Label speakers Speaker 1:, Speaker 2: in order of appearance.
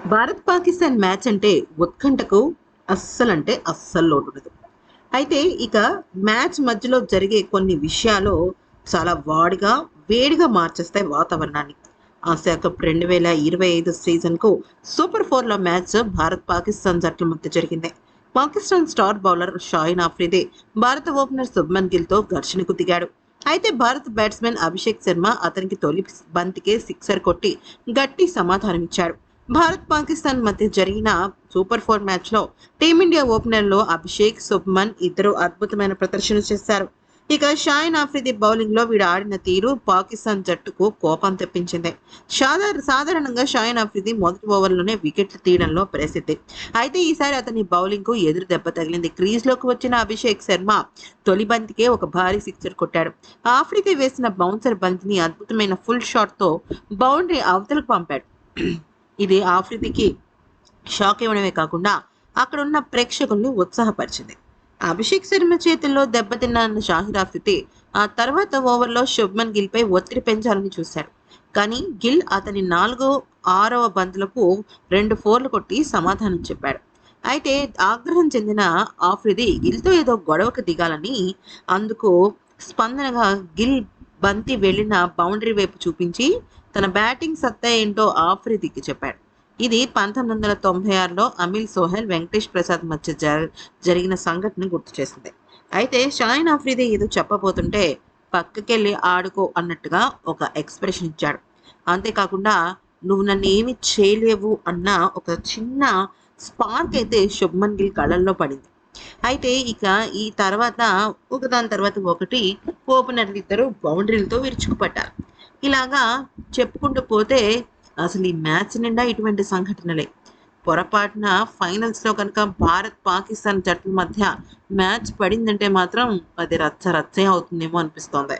Speaker 1: Bharat Pakistan match అంటే ఉత్కంఠకు అస్సలంటే అస్సలు లోటు ఉండదు అయితే ఇక మ్యాచ్ మధ్యలో జరిగే కొన్ని విషయాలు చాలా వాడిగా వేడిగా మార్చేస్తాయి వాతావరణాన్ని. ఆసియా కప్ రెండు వేల ఇరవై ఐదు సీజన్కు సూపర్ ఫోర్లో మ్యాచ్ భారత్ పాకిస్తాన్ జట్ల మధ్య జరిగింది. పాకిస్తాన్ స్టార్ బౌలర్ షాయిన్ ఆఫ్రిదే భారత ఓపెనర్ శుభ్మన్ గిల్తో ఘర్షణకు దిగాడు. అయితే భారత బ్యాట్స్మెన్ అభిషేక్ శర్మ అతనికి తొలి బంతికే సిక్సర్ కొట్టి గట్టి సమాధానమిచ్చాడు. భారత్ పాకిస్తాన్ మధ్య జరిగిన సూపర్ ఫోర్ మ్యాచ్లో టీమిండియా ఓపెనర్లో అభిషేక్ శుభ్మన్ ఇద్దరు అద్భుతమైన ప్రదర్శన చేశారు. ఇక షాయిన్ ఆఫ్రిది బౌలింగ్లో వీడు ఆడిన తీరు పాకిస్తాన్ జట్టుకు కోపం తెప్పించింది. సాధారణ సాధారణంగా షాయిన్ ఆఫ్రిది మొదటి ఓవర్లోనే వికెట్లు తీయడంలో ప్రసిద్ధి. అయితే ఈసారి అతని బౌలింగ్కు ఎదురు దెబ్బ తగిలింది. క్రీజ్లోకి వచ్చిన అభిషేక్ శర్మ తొలి బంతికే ఒక భారీ సిక్సర్ కొట్టాడు. ఆఫ్రిది వేసిన బౌన్సర్ బంతిని అద్భుతమైన ఫుల్ షాట్తో బౌండరీ అవతలకు పంపాడు. ఇది ఆఫ్రిదికి షాక్ ఇవ్వడమే కాకుండా అక్కడ ఉన్న ప్రేక్షకుల్ని ఉత్సాహపరిచింది. అభిషేక్ శర్మ చేతుల్లో దెబ్బతిన్న షాహిద్ ఆఫ్రిది ఆ తర్వాత ఓవర్లో శుభ్మన్ గిల్పై ఒత్తిడి పెంచాలని చూశాడు కానీ గిల్ అతని నాలుగో ఆరవ బంతులకు రెండు ఫోర్లు కొట్టి సమాధానం చెప్పాడు. అయితే ఆగ్రహం చెందిన ఆఫ్రిది గిల్తో ఏదో గొడవకు దిగాలని అందుకు స్పందనగా గిల్ బంతి వెళ్ళిన బౌండరీ వైపు చూపించి తన బ్యాటింగ్ సత్తా ఏంటో ఆఫ్రిదికి చెప్పాడు. ఇది పంతొమ్మిది వందల తొంభై ఆరులో అమిల్ సోహెల్ వెంకటేష్ ప్రసాద్ మధ్య జర జరిగిన సంఘటన గుర్తు చేసింది. అయితే షాయిన్ ఆఫ్రిది ఏదో చెప్పబోతుంటే పక్కకెళ్ళి ఆడుకో అన్నట్టుగా ఒక ఎక్స్ప్రెషన్ ఇచ్చాడు. అంతేకాకుండా నువ్వు నన్ను ఏమి చేయలేవు అన్న ఒక చిన్న స్పార్క్ అయితే శుభ్మన్ గిల్ కళ్ళల్లో పడింది. అయితే ఇక ఈ తర్వాత ఒకదాని తర్వాత ఒకటి ఓపెనర్లు ఇద్దరు బౌండరీలతో విరుచుకుపడ్డారు. ఇలాగా చెప్పుకుంటూ పోతే అసలు ఈ మ్యాచ్ నిండా ఇటువంటి సంఘటనలే. పొరపాటున ఫైనల్స్లో కనుక భారత్ పాకిస్తాన్ జట్ల మధ్య మ్యాచ్ పడిందంటే మాత్రం అది రచ్చ రచ్చే అవుతుందేమో అనిపిస్తోంది.